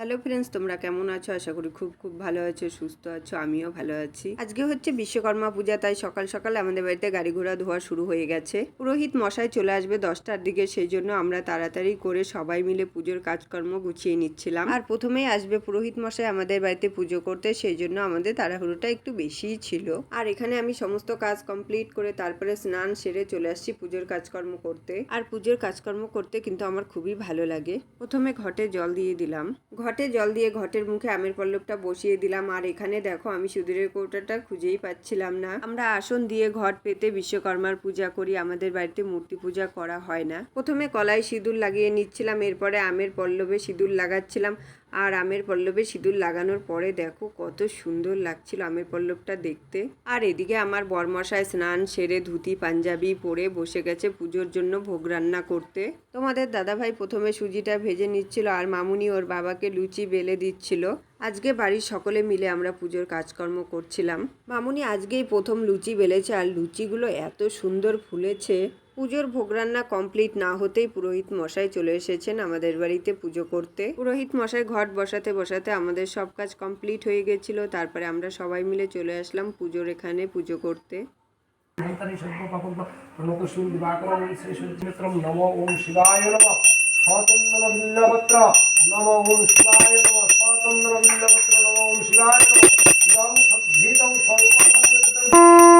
Hello friends, তোমরা কেমন আছো? আশা করি খুব খুব ভালো আছো, সুস্থ আছো, আমিও ভালো আছি। আজকে হচ্ছে বিশ্বকর্মা পূজা, তাই সকাল সকাল আমাদের বাড়িতে গাড়ি ঘোড়া ধোয়া শুরু হয়ে গেছে। পুরোহিত মশাই চলে আসবে দশটার দিকে, সেই জন্য আমরা তাড়াতাড়ি করে সবাই মিলে পুজোর কাজকর্ম গুছিয়ে নিচ্ছিলাম। আর প্রথমেই আসবে পুরোহিত মশাই আমাদের বাড়িতে পুজো করতে, সেই জন্য আমাদের তাড়াহুড়োটা একটু বেশিই ছিল। আর এখানে আমি সমস্ত কাজ কমপ্লিট করে তারপরে স্নান সেরে চলে আসছি পুজোর কাজকর্ম করতে। আর পুজোর কাজকর্ম করতে কিন্তু আমার খুবই ভালো লাগে। প্রথমে ঘটে জল দিয়ে দিলাম। ঘটে জল দিয়ে ঘটের মুখে আমের পল্লবটা বসিয়ে দিলাম। আর এখানে দেখো, আমি সুদূরের কৌটাটা খুঁজেই পাচ্ছিলাম না। আমরা আসন দিয়ে ঘট পেতে বিশ্বকর্মার পূজা করি, আমাদের বাড়িতে মূর্তি পূজা করা হয় না। প্রথমে কলায় সিঁদুর লাগিয়ে নিচ্ছিলাম, এরপরে আমের পল্লবে সিঁদুর লাগাচ্ছিলাম। আর আমের পল্লবে সিঁদুর লাগানোর পরে দেখো কত সুন্দর লাগছিল আমের পল্লবটা দেখতে। আর এদিকে আমার বরমশায় স্নান সেরে ধুতি, পাঞ্জাবি পরে বসে গেছে পুজোর জন্য ভোগ রান্না করতে। তোমাদের দাদাভাই প্রথমে সুজিটা ভেজে নিচ্ছিল আর মামুনি ওর বাবাকে লুচি বেলে দিচ্ছিল। আজকে বাড়ির সকলে মিলে আমরা পুজোর কাজকর্ম করছিলাম। মামুনি আজকেই প্রথম লুচি বেলেছে আর লুচিগুলো এত সুন্দর ফুলেছে। পুজোর ভোগ রান্না কমপ্লিট না হতেই পুরোহিত মশাই চলে এসেছেন আমাদের বাড়িতে পুজো করতে। পুরোহিত মশাই ঘট বসাতে বসাতে আমাদের সব কাজ কমপ্লিট হয়ে গেছিল, তারপরে আমরা সবাই মিলে চলে আসলাম পুজোর এখানে পুজো করতে। নম ওম শিবায় নম।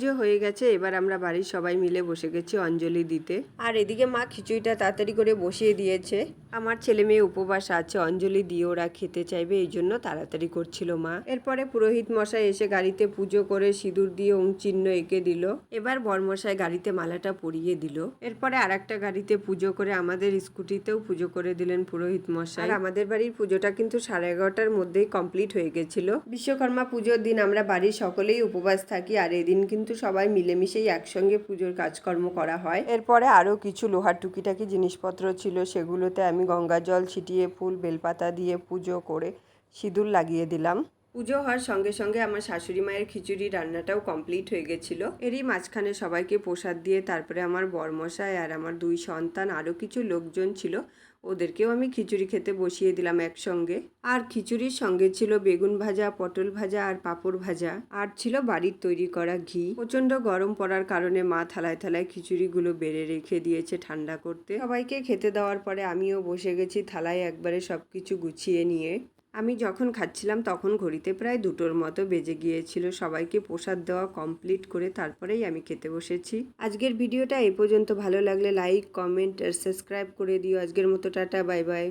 পুজো হয়ে গেছে এবার আমরা বাড়ির সবাই মিলে বসে গেছি অঞ্জলি দিতে। আর এদিকে মা খিচুড়িটা তাড়াতাড়ি করে বসিয়ে দিয়েছে। আমার ছেলে মেয়ে উপবাস আছে অঞ্জলি দিয়ে ওরা খেতে চাইবে এই জন্য তাড়াতাড়ি করছিল মা। এরপরে পুরোহিত মশাই এসে গাড়িতে পুজো করে সিঁদুর দিয়ে ওং চিহ্ন এঁকে দিল। এবার বরমশাই গাড়িতে মালাটা পরিয়ে দিল। এরপরে আর একটা গাড়িতে পুজো করে আমাদের স্কুটিতেও পুজো করে দিলেন পুরোহিত মশাই। আর আমাদের বাড়ির পুজোটা কিন্তু সাড়ে এগারোটার মধ্যেই কমপ্লিট হয়ে গেছিল। বিশ্বকর্মা পুজোর দিন আমরা বাড়ির সকলেই উপবাস থাকি আর এদিন কিন্তু সবাই মিলেমিশেই একসঙ্গে পুজোর কাজকর্ম করা হয়। এরপরে আরও কিছু লোহার টুকিটাকি জিনিসপত্র ছিল, সেগুলোতে আমি গঙ্গা জল ছিটিয়ে, ফুল, বেলপাতা দিয়ে পুজো করে সিঁদুর লাগিয়ে দিলাম। পুজো হওয়ার সঙ্গে সঙ্গে আমার শাশুড়ি মায়ের খিচুড়ি রান্নাটাও কমপ্লিট হয়ে গেছিল। এরই মাঝখানে সবাইকে প্রসাদ দিয়ে তারপরে আমার বরমশাই আর আমার দুই সন্তান আরও কিছু লোকজন ছিল, ওদেরকেও আমি খিচুড়ি খেতে বসিয়ে দিলাম একসঙ্গে। আর খিচুড়ির সঙ্গে ছিল বেগুন ভাজা, পটল ভাজা আর পাঁপড় ভাজা। আর ছিল বাড়ির তৈরি করা ঘি। প্রচণ্ড গরম পড়ার কারণে মা থালায় থালায় খিচুড়িগুলো বেড়ে রেখে দিয়েছে ঠান্ডা করতে। সবাইকে খেতে দেওয়ার পরে আমিও বসে গেছি থালায় একবারে সব কিছু গুছিয়ে নিয়ে। আমি যখন খাচ্ছিলাম তখন ঘড়িতে প্রায় দুটোর মতো বেজে গিয়েছিল। সবাইকে প্রসাদ দেওয়া কমপ্লিট করে তারপরেই আমি খেতে বসেছি। আজকের ভিডিওটা এ পর্যন্ত। ভালো লাগলে লাইক কমেন্ট আর সাবস্ক্রাইব করে দিও। আজকের মতো টাটা বাই বাই